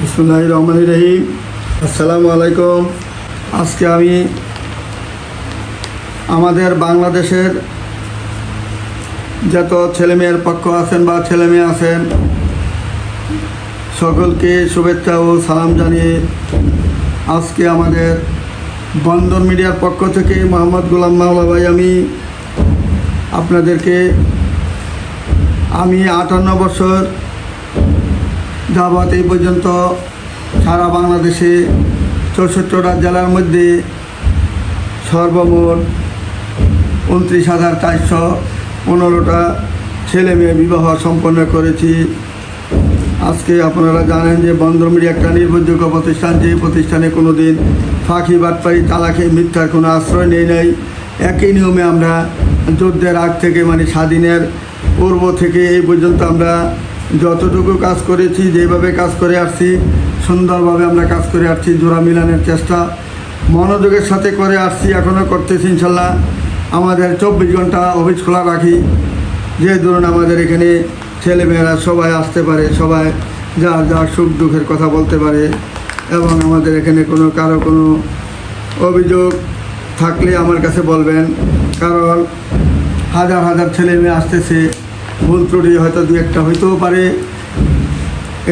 বিসমুল্লাহ রহমান রহিম আসসালামু আলাইকুম আজকে আমি আমাদের বাংলাদেশের যত ছেলেমেয়ের পক্ষ আছেন বা ছেলেমেয়ে আছেন, সকলকে শুভেচ্ছা ও সালাম জানিয়ে আজকে আমাদের বন্দর মিডিয়ার পক্ষ থেকে মোহাম্মদ গোলাম মাওলা ভাই, আমি আপনাদেরকে, আমি আটান্ন বছর যাবৎ এই পর্যন্ত সারা বাংলাদেশে চৌষট্টিটা জেলার মধ্যে সর্বমোট উনত্রিশ হাজার চারশো পনেরোটা ছেলে মেয়ে বিবাহ সম্পন্ন করেছি। আজকে আপনারা জানেন যে বন্দরমিরি একটা নির্ভরযোগ্য প্রতিষ্ঠান যে প্রতিষ্ঠানে কোনো দিন ফাঁকি বাটপাড়ি চালাকি, মিথ্যার কোনো আশ্রয় নেই, নাই। একই নিয়মে আমরা যুদ্ধের আগ থেকে মানে স্বাধীনের পূর্ব থেকে এই পর্যন্ত আমরা যতটুকু কাজ করেছি, যেভাবে কাজ করে আসছি, সুন্দরভাবে আমরা কাজ করে আসছি, জোড়া মিলানের চেষ্টা। মনোযোগের সাথে করে আসছি এখনও করতেছি ইনশাল্লাহ। আমাদের চব্বিশ ঘণ্টা অফিস খোলা রাখি। যে ধরুন আমাদের এখানে ছেলেমেয়েরা সবাই আসতে পারে, সবাই যার যার সুখ দুঃখের কথা বলতে পারে, এবং আমাদের এখানে কোনো কারও কোনো অভিযোগ থাকলে আমার কাছে বলবেন। কারণ হাজার হাজার ছেলে মেয়ে আসতেছে ভুল ত্রুটি হয়তো দু একটা হইতেও পারে।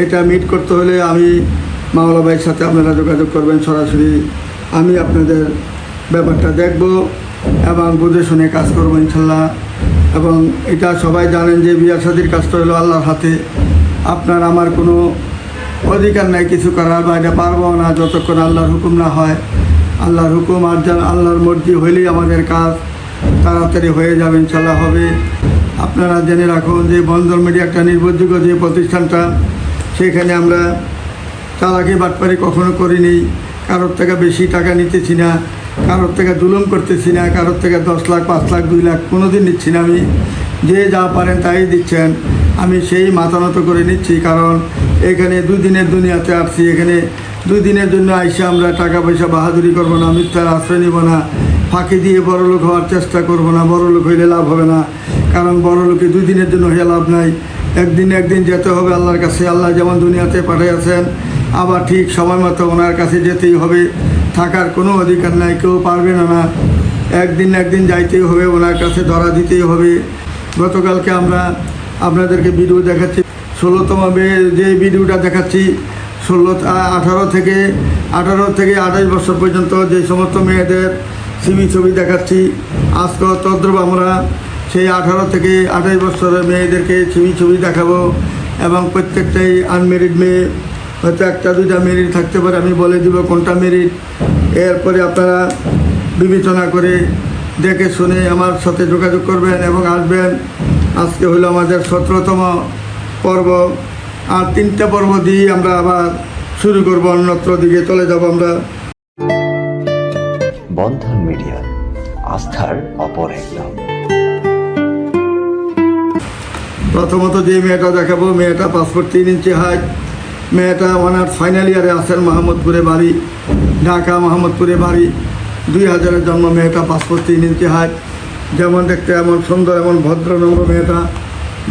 এটা মিট করতে হলে আমি মাওলা ভাইয়ের সাথে আপনারা যোগাযোগ করবেন সরাসরি। আমি আপনাদের ব্যাপারটা দেখব এবং বুঝে শুনে কাজ করব ইনশাল্লাহ এবং এটা সবাই জানেন যে বিয়া শাদির কাজটা হলো আল্লাহর হাতে। আপনার আমার কোনো অধিকার নাই কিছু করার বা এটা পারব না যতক্ষণ আল্লাহর হুকুম না হয়। আল্লাহর হুকুম আর আল্লাহর মর্জি হইলেই আমাদের কাজ তাড়াতাড়ি হয়ে যাবে ইনশাল্লাহ হবে। আপনারা জেনে রাখুন যে বন্দর মিডিয়া একটা নির্ভরযোগ্য যে প্রতিষ্ঠানটা, সেখানে আমরা চালাকি বাটপারি কখনো করিনি, কারোর থেকে বেশি টাকা নিতেছি না, কারোর থেকে জুলুম করতেছি না, কারোর থেকে দশ লাখ, পাঁচ লাখ, দুই লাখ কোনো দিন নিচ্ছি না আমি। যে যা পারেন তাই দিচ্ছেন, আমি সেই মাথানত করে নিচ্ছি, কারণ এখানে দুই দিনের দুনিয়াতে আসছি, এখানে দুই দিনের জন্য আইসে আমরা টাকা পয়সা বাহাদুরি করব না, মিথ্যার আশ্রয় নিব না, ফাঁকি দিয়ে বড় লোক হওয়ার চেষ্টা করব না, বড়লোক হইলে লাভ হবে না। কারণ বড় লোকে দুই দিনের জন্য হয়ে লাভ নাই। একদিন একদিন যেতে হবে আল্লাহর কাছে, আল্লাহ যেমন দুনিয়াতে পাঠিয়েছেন, আবার ঠিক সময় মতো ওনার কাছে যেতেই হবে। থাকার কোনো অধিকার নাই, কেউ পারবে না না। একদিন একদিন যাইতেই হবে, ওনার কাছে ধরা দিতেই হবে। গতকালকে আমরা আপনাদেরকে ভিডিও দেখাচ্ছি। ষোলোতম যে ভিডিওটা দেখাচ্ছি, ষোলো আঠারো থেকে আঠারো থেকে আঠাশ বছর পর্যন্ত যে সমস্ত মেয়েদের সিমি ছবি দেখাচ্ছি। আজকে তদ্রব আমরা সেই আঠারো থেকে আঠাশ বছরের মেয়েদেরকে ছবি ছবি দেখাবো এবং প্রত্যেকটাই আনমেরিড মেয়ে। হয়তো একটা দুইটা মেরিট থাকতে পারে, আমি বলে দিব কোনটা মেরিট এরপরে আপনারা বিবেচনা করে দেখে শুনে আমার সাথে যোগাযোগ করবেন এবং আসবেন। আজকে হলো আমাদের সতেরোতম পর্ব। আর তিনটে পর্ব দিয়ে আমরা আবার শুরু করব, অন্যত্র দিকে চলে যাব আমরা। বন্ধন মিডিয়া, আস্থার অপর এক প্রথমত যে মেয়েটা দেখাবো, মেয়েটা পাসপোর্ট তিন ইঞ্চি হাইট মেয়েটা অনার্স ফাইনাল ইয়ারে আছেন মোহাম্মদপুরে বাড়ি, ঢাকা মোহাম্মদপুরে বাড়ি। দুই হাজারের জন্ম, মেয়েটা পাসপোর্ট তিন ইঞ্চি হাইট যেমন দেখতে এমন সুন্দর, এমন ভদ্র, নম্র মেয়েটা।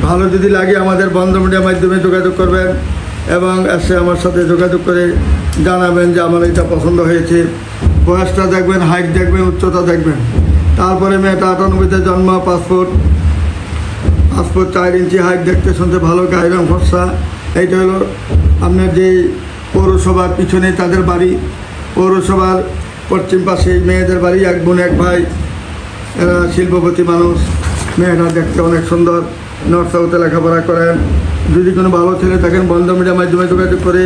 ভালো যদি লাগে আমাদের বন্ধ মিডিয়ার মাধ্যমে যোগাযোগ করবেন এবং এসে আমার সাথে যোগাযোগ করে জানাবেন যে আমার এটা পছন্দ হয়েছে। বয়সটা দেখবেন হাইট দেখবেন, উচ্চতা দেখবেন। তারপরে মেয়েটা আটানব্বইতে জন্ম, পাসপোর্ট পাসপোর্ট চার ইঞ্চি হাইট দেখতে শুনতে ভালো, গায়ের রং ফর্সা। এইটা হলো আপনার যে পৌরসভার পিছনে তাদের বাড়ি। পৌরসভার পশ্চিম পাশে মেয়েদের বাড়ি, এক বোন, এক ভাই, এরা শিল্পপতি মানুষ। মেয়েরা দেখতে অনেক সুন্দর, নর্থ সাউথে লেখাপড়া করেন। যদি কোনো ভালো ছেলে থাকেন, বন্ধ মিডিয়ার মাধ্যমে যোগাযোগ করে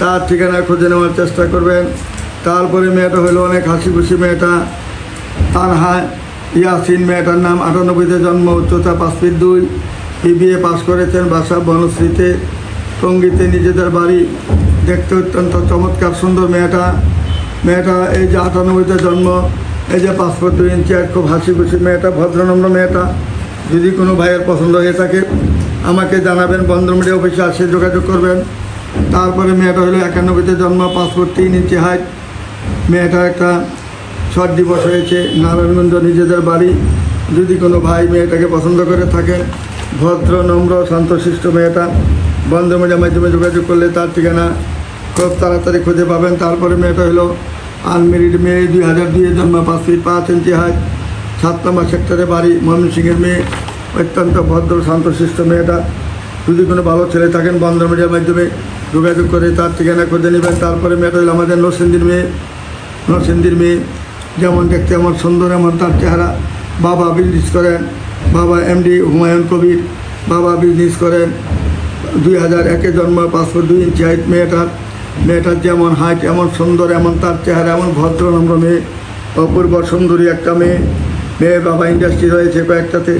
তার ঠিকানা খুঁজে নেওয়ার চেষ্টা করবেন। তারপরে মেয়েটা হলো অনেক হাসি খুশি মেয়েটা, তানহা। ইয়াসিন মেয়েটার নাম আটানব্বইতে জন্ম, উচ্চতা পাঁচ ফিট দুই বিবিএ পাশ করেছেন বাসা বনশ্রীতে। টঙ্গিতে নিজেদের বাড়ি দেখতে অত্যন্ত চমৎকার সুন্দর মেয়েটা। মেয়েটা এই যে আটানব্বইতে জন্ম, এই যে পাসপোর্ট দুই ইঞ্চি আর খুব হাসি খুশি মেয়েটা, ভদ্রনম্র মেয়েটা। যদি কোনো ভাইয়ের পছন্দ হয়ে থাকে, আমাকে জানাবেন, বন্ধন মিডিয়া অফিসে আসে, যোগাযোগ করবেন। তারপরে মেয়েটা হলো একানব্বইতে জন্ম পাসপোর্ট তিন ইঞ্চি হাইট। মেয়েটা একটা শর্ট দিবস হয়েছে, নারায়ণগঞ্জ নিজেদের বাড়ি। যদি কোনো ভাই মেয়েটাকে পছন্দ করে থাকে, ভদ্র, নম্র শান্তশিষ্ট মেয়েটা, বন্ধ মিডিয়ার মাধ্যমে যোগাযোগ করলে তার ঠিকানা খুব তাড়াতাড়ি খুঁজে পাবেন। তারপরে মেয়েটা হলো আনমেরিড মেয়ে দুই হাজার দুইয়ে জন্ম, পাঁচ ফিট পাঁচ ইঞ্চি হাইট, সাত নম্বর সেক্টরে বাড়ি। ময়মনসিংহের মেয়ে, অত্যন্ত ভদ্র শান্তশিষ্ট মেয়েটা। যদি কোনো ভালো ছেলে থাকেন, বন্ধ মিডিয়ার মাধ্যমে যোগাযোগ করে তার ঠিকানা খুঁজে নেবেন। তারপরে মেয়েটা হলো আমাদের নরসিংদীর মেয়ে নরসিংদীর মেয়ে। যেমন দেখতে আমার সুন্দর এমন তার চেহারা। বাবা বিজনেস করেন, বাবা এমডি হুমায়ুন কবির, বাবা বিজনেস করেন। দুই হাজার একে জন্ম পাঁচশো দুই ইঞ্চি হাইট মেয়েটার। মেয়েটার যেমন হাইট এমন সুন্দর, এমন তার চেহারা, এমন ভদ্র, নম্র মেয়ে। অপূর্ব, সুন্দরী একটা মেয়ে। মেয়ে বাবা ইন্ডাস্ট্রি রয়েছে কয়েকটাতে।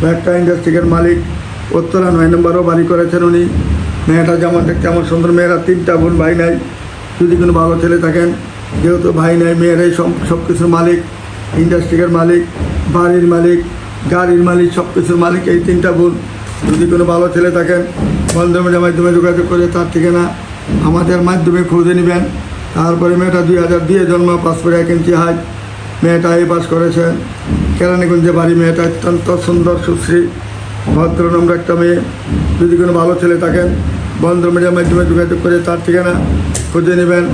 কয়েকটা ইন্ডাস্ট্রির মালিক। উত্তরা নয় নম্বরও বাড়ি করেছেন উনি। মেয়েটা যেমন দেখতে এমন সুন্দর, মেয়েরা তিনটা বোন ভাই নাই। যদি কোনো ভালো ছেলে থাকেন যেহেতু ভাই নাই, মেয়েরাই সব সব কিছুর মালিক ইন্ডাস্ট্রির মালিক, বাড়ির মালিক, গাড়ির মালিক সব কিছুর মালিক এই তিনটা বোন। যদি কোনো ভালো ছেলে থাকেন বন্ধুমের মাধ্যমে যোগাযোগ করে তার ঠিকানা আমাদের মাধ্যমে খুঁজে নেবেন। তারপরে মেয়েটা দুই হাজার দিয়ে জন্ম পাসপোর্ট এক ইঞ্চি হাইট মেয়েটা এই পাস করেছেন। কেরানীগঞ্জে বাড়ি, মেয়েটা অত্যন্ত সুন্দর, সুশ্রী, ভদ্র, নম্র একটা মেয়ে। যদি কোনো ভালো ছেলে থাকেন, বন্ধ মিডিয়ার মাধ্যমে যোগাযোগ করে তার ঠিকানা খুঁজে নেবেন।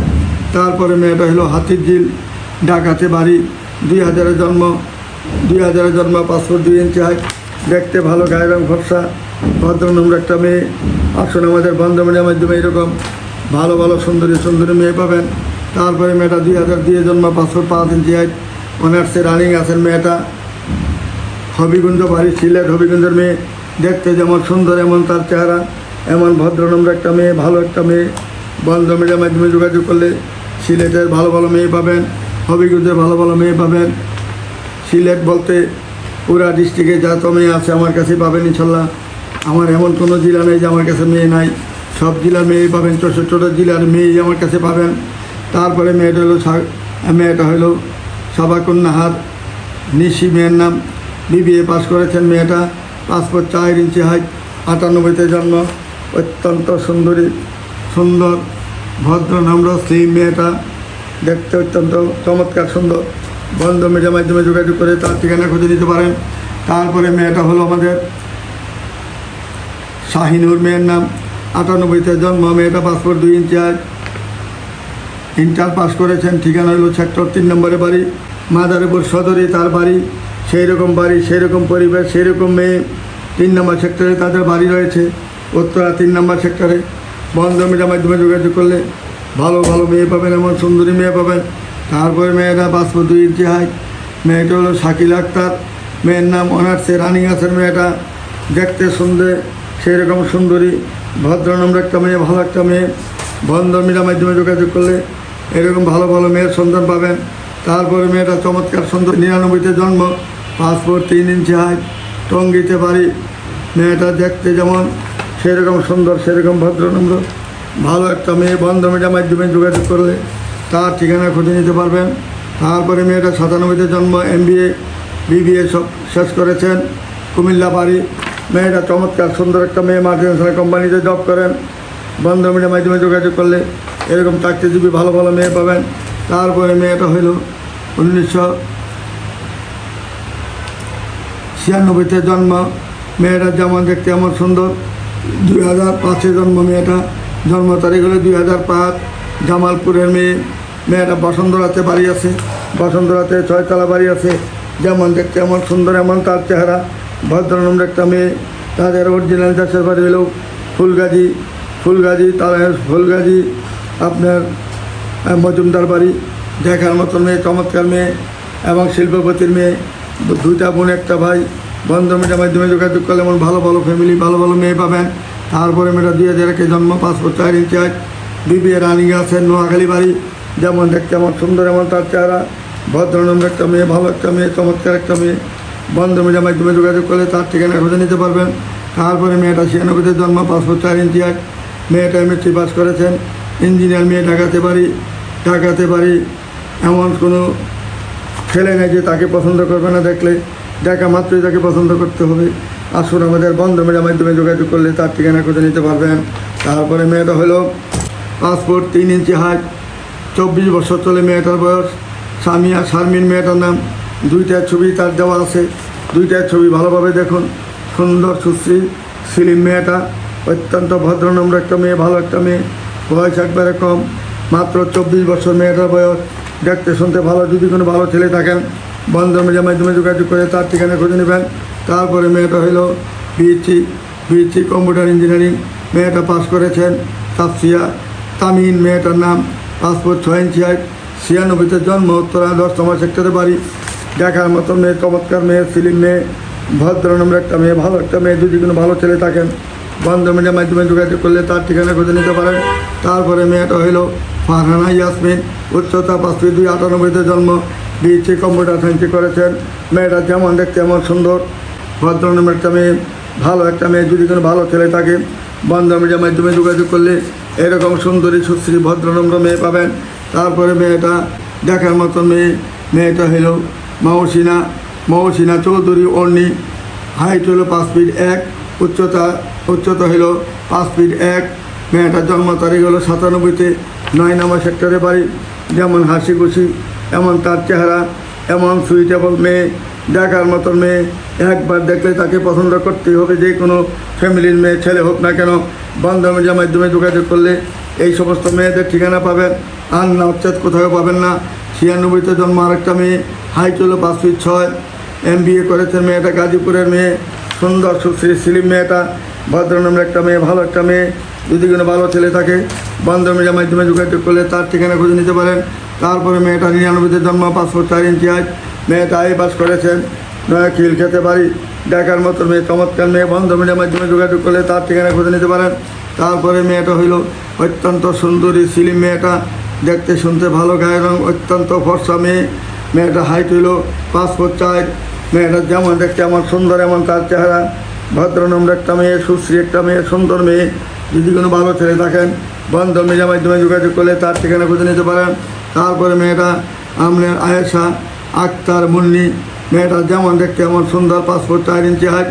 তারপরে মেয়েটা হলো হাতির ঝিল ঢাকাতে বাড়ি। দুই হাজারের জন্ম, দুই হাজারের জন্ম, পাসপোর্ট দুই ইঞ্চি হাইট দেখতে ভালো, গায়ের রং ফর্সা, ভদ্র, নম্র একটা মেয়ে। আসুন আমাদের বন্ধ মিডিয়ার মাধ্যমে এরকম ভালো ভালো, সুন্দরী সুন্দরী মেয়ে পাবেন। তারপরে মেয়েটা দুই হাজার দুই জন্ম, পাসপোর্ট পাঁচ ইঞ্চি হাইট অনার্সে রানিং আছেন মেয়েটা। হবিগঞ্জ বাড়ি, সিলেট হবিগঞ্জের মেয়ে। দেখতে যেমন সুন্দর, এমন তার চেহারা। এমন ভদ্রনম্র একটা মেয়ে, ভালো একটা মেয়ে। বন্ধ মিডিয়ার মাধ্যমে যোগাযোগ করলে সিলেটের ভালো ভালো মেয়ে পাবেন, হবিগঞ্জের ভালো ভালো মেয়ে পাবেন। সিলেট বলতে পুরা ডিস্ট্রিক্টে যত মেয়ে আছে আমার কাছে পাবেন ইনশাল্লাহ। আমার এমন কোনো জেলা নেই যে আমার কাছে মেয়ে নাই। সব জেলার মেয়ে পাবেন, চৌষট্টিটা জেলার মেয়েই আমার কাছে পাবেন। তারপরে মেয়েটা হলো মেয়েটা হলো সাবাকুন্নাহার, নিশি মেয়ের নাম। বিবিএ পাস করেছেন মেয়েটা, পাসপোর্ট চার ইঞ্চি হাইট আটানব্বইতে জন্ম। অত্যন্ত সুন্দরী, সুন্দর। ভদ্র, নম্র স্লিম মেয়েটা দেখতে অত্যন্ত চমৎকার, সুন্দর। বন্ধ মিডিয়ার মাধ্যমে যোগাযোগ করে তার ঠিকানা খুঁজে নিতে পারেন। তারপরে মেয়েটা হলো আমাদের শাহিনুর মেয়ের নাম। আটানব্বইতে জন্ম, মেয়েটা পাসপোর্ট দুই ইঞ্চি হাইট ইন্টার পাস করেছেন, ঠিকানা হলো সেক্টর তিন নম্বরে বাড়ি। মাদারীপুর সদরে তার বাড়ি। সেই রকম বাড়ি সেই রকম পরিবেশ সেই রকম মেয়ে। তিন নম্বর সেক্টরে তাদের বাড়ি রয়েছে। উত্তরা তিন নম্বর সেক্টরে। বন্ধ মিডিয়ার মাধ্যমে যোগাযোগ করলে ভালো ভালো মেয়ে পাবেন, এমন সুন্দরী মেয়ে পাবেন। তারপরে মেয়েটা পাসপোর্ট দুই ইঞ্চি হাই মেয়েটা হলো শাকিল আক্তার, মেয়ের নাম অনার্সে রানিং আছেন মেয়েটা, দেখতে সুন্দর সেই রকম সুন্দরী, ভদ্রনম্র একটা মেয়ে, ভালো একটা মেয়ে। বন্ধ মিডিয়ার মাধ্যমে যোগাযোগ করলে এরকম ভালো ভালো মেয়ের সন্ধান পাবেন। তারপরে মেয়েটা চমৎকার সুন্দর, নিরানব্বইতে জন্ম, পাসপোর্ট তিন ইঞ্চি হাইট টঙ্গিতে বাড়ি। মেয়েটা দেখতে যেমন সেরকম সুন্দর, সেরকম ভদ্রনম্র ভালো একটা মেয়ে, বন্ধ মিডিয়ার মাধ্যমে যোগাযোগ করলে তার ঠিকানা খুঁজে নিতে পারবেন। তারপরে মেয়েটা সাতানব্বইতে জন্ম এম বিএ বিবিএ সব শেষ করেছেন। কুমিল্লা বাড়ি। মেয়েটা চমৎকার, সুন্দর একটা মেয়ে মাল্টিনেশনাল কোম্পানিতে জব করেন। বন্ধ মিডিয়ার মাধ্যমে যোগাযোগ করলে এরকম চাকরিজীবী, ভালো ভালো মেয়ে পাবেন। তারপরে মেয়েটা হইল উনিশশো ছিয়ানব্বইতে জন্ম। মেয়েটা যেমন দেখতে এমন সুন্দর। দুই হাজার পাঁচে জন্ম মেয়েটা। জন্ম তারিখ হলো দুই হাজার পাঁচ। জামালপুরের মেয়ে। মেয়েটা বসন্তরাতে বাড়ি আছে। বসন্তরাতে ছয়তলা বাড়ি আছে। যেমন দেখতে এমন সুন্দর, এমন তার চেহারা। ভদ্রনম্র একটা মেয়ে। তাদের অরিজিনাল চাষের বাড়ি হলো ফুলগাজি। ফুলগাজি তারা ফুলগাজি, আপনার মজুমদার বাড়ি। দেখার মতন মেয়ে, চমৎকার মেয়ে এবং শিল্পপতির মেয়ে। দুইটা বোন, একটা ভাই। বন্ধ মেয়েটার মাধ্যমে যোগাযোগ করলে এমন ভালো ভালো ফ্যামিলি ভালো ভালো মেয়ে পাবেন। তারপরে মেয়েটা দুই হাজার একে জন্ম পাসপোর্ট চার ইঞ্চি আট বিবিএ রানিং আছেন নোয়াখালী বাড়ি। যেমন দেখতে এমন সুন্দর এমন তার চেহারা ভদ্রনম্র একটা মেয়ে, ভালো একটা মেয়ে, চমৎকার একটা মেয়ে। বন্ধ মেয়েটার মাধ্যমে যোগাযোগ করলে তার ঠিকানা খুঁজে নিতে পারবেন। তারপরে মেয়েটা ছিয়ানব্বইতে জন্ম পাসপোর্ট চার ইঞ্চি আট মেয়েটা এমএসসি পাস করেছেন। ইঞ্জিনিয়ার মেয়ে ঢাকাতে পারি ঢাকাতে পারি এমন কোনো ছেলে নেই যে তাকে পছন্দ করবে না দেখলে। দেখা মাত্রই তাকে পছন্দ করতে হবে। আসুন আমাদের বন্ধ মেয়ের মাধ্যমে যোগাযোগ করলে তার ঠিকানা খুঁজে নিতে পারবেন। তারপরে মেয়েটা হলো পাসপোর্ট তিন ইঞ্চি হাইট, চব্বিশ বছর চলে মেয়েটার বয়স। সামিয়া শারমিন মেয়েটার নাম। দুইটা ছবি তার দেওয়া আছে। দুইটা ছবি ভালোভাবে দেখুন। সুন্দর, সুশ্রী, সিলিম মেয়েটা। অত্যন্ত ভদ্রনম্র একটা মেয়ে, ভালো একটা মেয়ে। বয়স একবারে কম। মাত্র চব্বিশ বছর মেয়েটার বয়স। দেখতে শুনতে ভালো। যদি কোনো ভালো ছেলে থাকেন বন্ধ মিডিয়ার মাধ্যমে যোগাযোগ করে তার ঠিকানা খুঁজে নেবেন। তারপরে মেয়েটা হলো বিএসসি বিএসসি কম্পিউটার ইঞ্জিনিয়ারিং। মেয়েটা পাস করেছেন তাপসিয়া তামিন মেয়েটার নাম পাসপোর্ট ছয় ইঞ্চি হাইট, ছিয়ানব্বইতে জন্ম, উত্তরা দশ নম্বর সেক্টরে বাড়ি। দেখার মতো মেয়ে, চমৎকার মেয়ে সিলিম মেয়ে, ভদ্র নম্বর একটা মেয়ে, ভালো একটা মেয়ে, যদি কোনো ভালো ছেলে থাকেন। বন্ধ মিডিয়ার মাধ্যমে যোগাযোগ করলে তার ঠিকানা খুঁজে নিতে পারেন। তারপরে মেয়েটা হইল ফারহানা ইয়াসমিন, উচ্চতা পাঁচ দুই, আটানব্বইতে জন্ম। বিএসসি কম্পিউটার সায়েন্সে করেছেন। মেয়েটা যেমন দেখতে এমন সুন্দর। ভদ্র নম্বর একটা মেয়ে, ভালো একটা মেয়ে, যদি কোনো ভালো ছেলে থাকে বন্ধ মিডিয়ার মাধ্যমে যোগাযোগ করলে এরকম সুন্দরী, সুশ্রী ভদ্রনম্র মেয়ে পাবেন। তারপরে মেয়েটা দেখার মতো মেয়ে, মেয়েটা হলো মৌসিনা। মৌসিনা চৌধুরী অর্ণি হাইট হলো পাঁচ ফিট এক, উচ্চতা উচ্চতা হলো পাঁচ ফিট এক। মেয়েটার জন্ম তারিখ হলো সাতানব্বইতে, নয় নম্বর সেক্টরে বাড়ি। যেমন হাসি খুশি এমন তার চেহারা, এমন সুইটেবল মেয়ে, দেখার মতো মেয়ে, একবার দেখলে তাকে পছন্দ করতেই হবে। যে কোনো ফ্যামিলির মেয়ে, ছেলে হোক না কেন বন্ধ মিডিয়ার মাধ্যমে যোগাযোগ করলে এই সমস্ত মেয়েদের ঠিকানা পাবেন। আর না উচ্ছেদ কোথাও পাবেন না। ছিয়ানব্বইতে জন্ম আরেকটা মেয়ে হাইট হলো পাঁচ ফিট ছয় এম বি এ করেছেন মেয়েটা গাজীপুরের মেয়ে, সুন্দর সুশ্রী সিলিম মেয়েটা ভদ্রনামের একটা মেয়ে, ভালো একটা মেয়ে। যদি কোনো ভালো ছেলে থাকে বন্ধ মিডিয়ার মাধ্যমে যোগাযোগ করলে তার ঠিকানা খুঁজে নিতে পারেন। তারপরে মেয়েটা নিরানব্বইতে জন্ম পাসপোর্ট চার ইঞ্চি হাইট। মেয়েটা আই পাস করেছেন, নয়া খিল খেতে পারি দেখার মতো মেয়ে, চমৎকার মেয়ে, বন্ধ মিডিয়ার মাধ্যমে যোগাযোগ করলে তার ঠিকানা খুঁজে নিতে পারেন। তারপরে মেয়েটা হইল অত্যন্ত সুন্দরী সিলিম মেয়েটা। দেখতে, শুনতে ভালো, গায়ের রং অত্যন্ত ফর্সা মেয়ে। মেয়েটা হাইট হইল ফুট চার। মেয়েটা যেমন দেখতে এমন সুন্দর, এমন তার চেহারা। ভদ্র ভদ্রনম্র একটা মেয়ে, সুশ্রী একটা মেয়ে, সুন্দর মেয়ে। যদি কোনো ভালো ছেলে থাকেন, বন্ধ মিডিয়ার মাধ্যমে যোগাযোগ করলে তার ঠিকানা খুঁজে নিতে পারেন। তারপরে মেয়েটা আপনার আয়েশা আক্তার মুন্নি, মেয়েটা যেমন দেখতে এমন সুন্দর পাসপোর্ট চার ইঞ্চি হাইট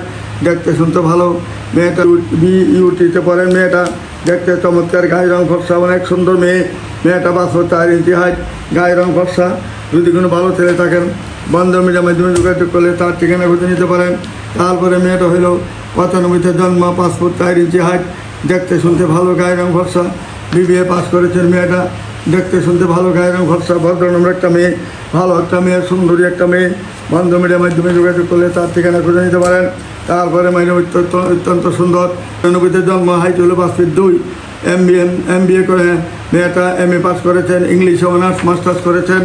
দেখতে শুনতে ভালো। মেয়েটা বি ইউটিতে পড়েন মেয়েটা দেখতে চমৎকার, গায়ের রং ফর্সা, অনেক সুন্দর মেয়ে। মেয়েটা পাসপোর্ট চার ইঞ্চি হাইট গায়ের রং ফর্সা। যদি কোনো ভালো ছেলে থাকেন বন্ধ মিডিয়ার মাধ্যমে যোগাযোগ করলে তার ঠিকানা খুঁজে নিতে পারেন। তারপরে মেয়েটা হইল পঁচানব্বইতে জন্ম পাসপোর্ট চার ইঞ্চি হাইট দেখতে শুনতে ভালো, গায়ের রং ফর্সা। বিবিএ পাস করেছেন মেয়েটা। দেখতে, শুনতে ভালো গায়ের রং ফর্সা ভদ্রনম্র একটা মেয়ে, ভালো একটা মেয়ে, সুন্দরী একটা মেয়ে, বন্ধ মিডিয়ার মাধ্যমে যোগাযোগ করলে তার ঠিকানা খুঁজে নিতে পারেন। তারপরে মেয়ে অত্যন্ত অত্যন্ত সুন্দর। নব্বইতে জন্ম হাইট হলো পাঁচ ফিট দুই। M B M M B A করে মেয়েটা এম এ পাস করেছেন ইংলিশে অনার্স মাস্টার্স করেছেন।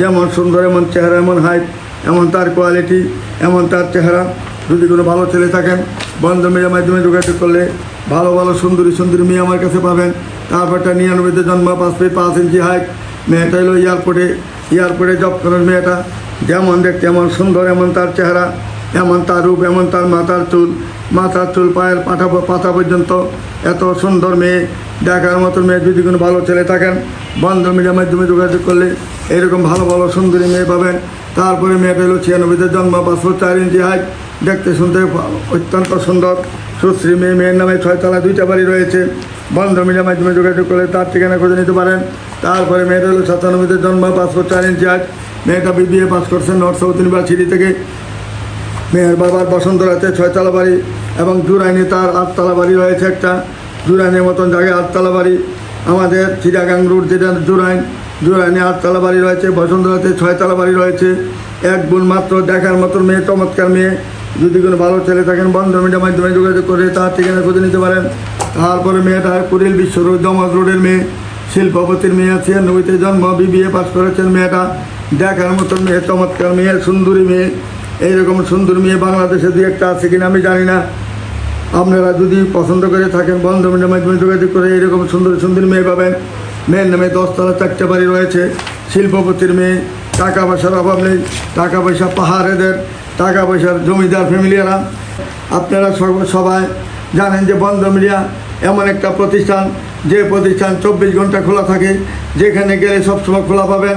যেমন সুন্দর, এমন চেহারা, এমন হাইট এমন তার কোয়ালিটি এমন তার চেহারা। যদি কোনো ভালো ছেলে থাকেন বন্ধ মিডিয়ার মাধ্যমে যোগাযোগ করলে ভালো ভালো, সুন্দরী সুন্দরী মেয়ে আমার কাছে পাবেন। তারপরটা নিরানব্বইতে জন্ম, পাঁচ ফিট পাঁচ ইঞ্চি হাইট মেয়েটা হলো এয়ারপোর্টে এয়ারপোর্টে জব করেন মেয়েটা। যেমন দেখতে এমন সুন্দর, এমন তার চেহারা, এমন তার রূপ, এমন তার মাথার চুল। মাথার চুল পায়ের পাঠা, পাতা পর্যন্ত এত সুন্দর মেয়ে। দেখার মতো মেয়ে যদি কোনো ভালো ছেলে থাকেন বন্ধ মিডিয়ার মাধ্যমে যোগাযোগ করলে এরকম ভালো ভালো, সুন্দরী মেয়ে পাবেন। তারপরে মেয়েটা হলো ছিয়ানব্বইতে জন্ম পাঁচশো চার ইঞ্চি হাইট দেখতে শুনতে অত্যন্ত সুন্দর। সুশ্রী মেয়ে, মেয়ের নামে ছয়তলা দুইটা বাড়ি রয়েছে। বন্ধ মিডিয়ার মাধ্যমে যোগাযোগ করলে তার ঠিকানা খুঁজে নিতে পারেন। তারপরে মেয়েটা হলো সাতানব্বইতে জন্ম পাঁচশো চার ইঞ্চি হাইট মেয়েটা বিবিএ পাস করছেন নর্থ সাউথ ইউনিভার্সিটি থেকে। মেয়ের বাবার বসন্তরাতে ছয়তলা বাড়ি এবং জুরাইনে তার আটতলা বাড়ি রয়েছে একটা। জুরাইনের মতন জায়গায় আটতলা বাড়ি। আমাদের চিরাগাং রোড যেটা জুরাইন জুরাইনে আটতলা বাড়ি রয়েছে বসন্তরাতে ছয়তলা বাড়ি রয়েছে। এক বোন মাত্র দেখার মতন মেয়ে, চমৎকার মেয়ে। যদি কোনো ভালো ছেলে থাকেন বন্ধ মিডিয়ার মাধ্যমে যোগাযোগ করে তার ঠিকানা খুঁজে নিতে পারেন। তারপরে মেয়েটা কুড়িল বিশ্ব রোড জমাত রোডের মেয়ে, শিল্পপতির মেয়ে আছে, নবীতে জন্ম, বিবিএ পাস করেছেন মেয়েটা। দেখার মতন মেয়ে, চমৎকার মেয়ে, সুন্দরী মেয়ে। এইরকম সুন্দর মেয়ে বাংলাদেশে দু একটা আছে কিনা আমি জানি না। আপনারা যদি পছন্দ করে থাকেন বন্ধ মিডিয়ার মাধ্যমে যোগাযোগ করে এইরকম সুন্দর সুন্দর মেয়ে পাবেন। মেয়ের নামে দশতলা চারটে বাড়ি রয়েছে। শিল্পপতির মেয়ে, টাকা পয়সার অভাব নেই। টাকা পয়সা পাহাড়েদের, টাকা পয়সার জমিদার ফ্যামিলিয়ারা। আপনারা সব- সবাই জানেন যে বন্ধ মিডিয়া এমন একটা প্রতিষ্ঠান। যে প্রতিষ্ঠান চব্বিশ ঘণ্টা খোলা থাকে, যেখানে গেলে সবসময় খোলা পাবেন,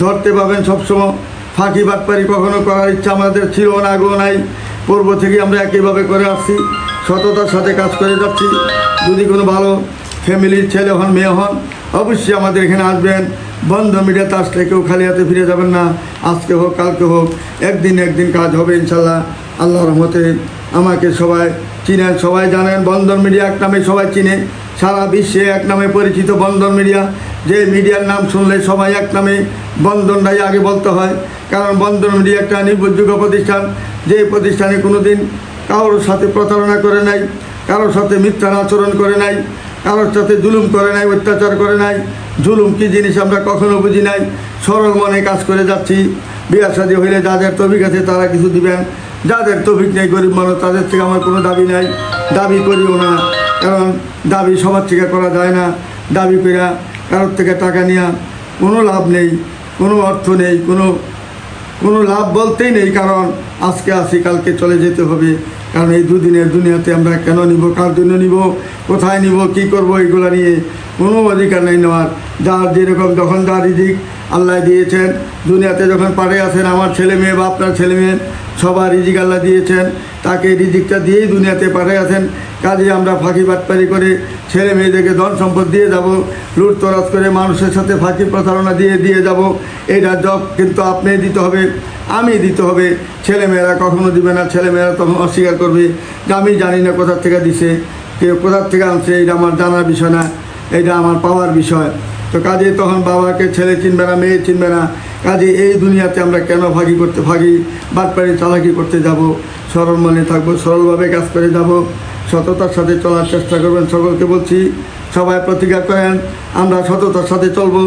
ধরতে পাবেন সবসময়। ফাঁকি বাটপারি কখনো করার ইচ্ছা আমাদের ছিল না, আগেও নাই। পূর্ব থেকে আমরা একইভাবে করে আসছি, সততার সাথে কাজ করে যাচ্ছি। যদি কোনো ভালো ফ্যামিলির ছেলে হন, মেয়ে হন অবশ্যই আমাদের এখানে আসবেন। বন্ধ মিডিয়াতে আসলে কেউ খালি হাতে ফিরে যাবেন না। আজকে হোক, কালকে হোক, একদিন একদিন কাজ হবে ইনশাল্লাহ। আল্লাহ রহমতে আমাকে সবাই চিনেন সবাই জানেন বন্ধন মিডিয়া এক নামে সবাই চিনে। সারা বিশ্বে এক নামে পরিচিত বন্ধন মিডিয়া। যে মিডিয়ার নাম শুনলে সবাই এক নামে বন্ধনটাই আগে বলতে হয়। কারণ বন্ধন মিডিয়া একটা নির্ভরযোগ্য প্রতিষ্ঠান। যে প্রতিষ্ঠানে কোনো দিন কারোর সাথে প্রতারণা করে নাই, কারোর সাথে মিথ্যার আচরণ করে নাই। কারোর সাথে জুলুম করে নাই, অত্যাচার করে নাই। জুলুম কী জিনিস আমরা কখনো বুঝি নাই। সরল মনে কাজ করে যাচ্ছি। বিয়া শাদী হইলে যাদের তবিক আছে তারা কিছু দিবেন। যাদের তবিক নেই গরিব মানুষ, তাদের থেকে আমার কোনো দাবি নাই। দাবি করিও না। কারণ দাবি সবার থেকে করা যায় না। দাবি করা কারোর থেকে টাকা নেওয়া কোনো লাভ নেই, কোনো অর্থ নেই, কোনো কোনো লাভ বলতেই নেই। কারণ আজকে আসি, কালকে চলে যেতে হবে। কারণ এই দুদিনের দুনিয়াতে আমরা কেন নিব? কার জন্য নিব? কোথায় নিব? কি করব? এগুলো নিয়ে কোনো অধিকার নেই নেওয়ার। যার যেরকম যখন যা রিজিক আল্লাহ দিয়েছেন। দুনিয়াতে যখন পাড়ে আছেন, আমার ছেলে মেয়ে বা আপনার ছেলে মেয়ে সবার রিজিক আল্লাহ দিয়েছেন, তাকে রিজিকটা দিয়েই দুনিয়াতে পাড়ে আছেন। কাজে আমরা ফাঁকি বাটপারি করে ছেলে মেয়েদেরকে ধন সম্পদ দিয়ে যাব, লুট তরাজ করে মানুষের সাথে ফাঁকি প্রতারণা দিয়ে দিয়ে যাব। এটা জব কিন্তু আপনি দিতে হবে আমি দিতে হবে। ছেলেমেয়েরা কখনো দিবে না ছেলেমেয়েরা তখন অস্বীকার করবে, যে আমি জানি না কোথার থেকে দিছে, কেউ কোথার থেকে আনছে, এটা আমার জানার বিষয় না, এটা আমার পাওয়ার বিষয়। তো কাজে তখন বাবাকে ছেলে চিনবে না, মেয়ে চিনবে না কাজে এই দুনিয়াতে আমরা কেন ভাগি করতে ভাগি? বাটপাড়ি চালাকি করতে যাব, সরল মনে থাকব, সরলভাবে কাজ করে যাব, সততার সাথে চলার চেষ্টা করবেন সকলকে বলছি, সবাই প্রতিজ্ঞা করেন, আমরা সততার সাথে চলবো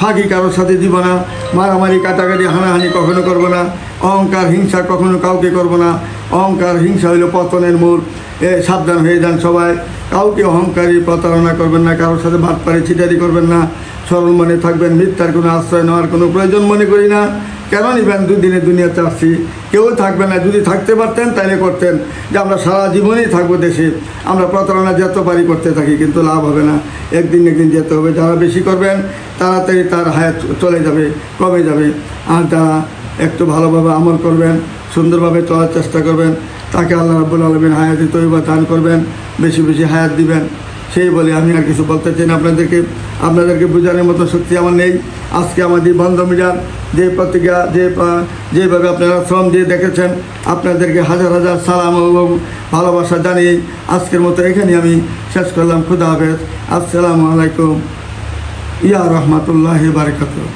ফাঁকি কারোর সাথে দিব না, মারামারি, কাটাকাটি, হানাহানি কখনো করব না, অহংকার, হিংসা কখনো কাউকে করব না, অহংকার, হিংসা হইল পতনের মূল। এ সাবধান হয়ে যান সবাই কাউকে অহংকারী প্রতারণা করবেন না, কারোর সাথে বাটপাড়ি ছিটারি করবেন না, সরল মনে থাকবেন, মিথ্যার কোনো আশ্রয় নেওয়ার কোনো প্রয়োজন মনে করি না। কেন নিবেন? দুদিনে দুনিয়াতে আসছি। কেউ থাকবে না। যদি থাকতে পারতেন তাহলে করতেন। যে আমরা সারা জীবনেই থাকব দেশে। আমরা প্রতারণা যত পারি করতে থাকি, কিন্তু লাভ হবে না। একদিন একদিন যেতে হবে। যারা বেশি করবেন, তাড়াতাড়ি তার হায়াত চলে যাবে, কমে যাবে। আর যারা একটু ভালোভাবে আমল করবেন, সুন্দরভাবে চলার চেষ্টা করবেন তাকে আল্লাহ রাবুল আলমিন হায়াতি তৈবা দান করবেন, বেশি বেশি হায়াত দিবেন। সেই বলে আমি আর কিছু বলতে চাই না। আপনাদেরকে আপনাদেরকে বোঝানোর মতো শক্তি আমার নেই। আজকে আমাদের বন্ধ মিডিয়ার যে প্রতিজ্ঞা, যে যেভাবে আপনারা শ্রম দিয়ে দেখেছেন, আপনাদেরকে হাজার হাজার সালাম এবং ভালোবাসা জানিয়ে আজকের মতো এখানে আমি শেষ করলাম। খুদা হাফেজ। আসসালামু আলাইকুম। ইয়া রহমতুল্লাহ বারকাতুহ।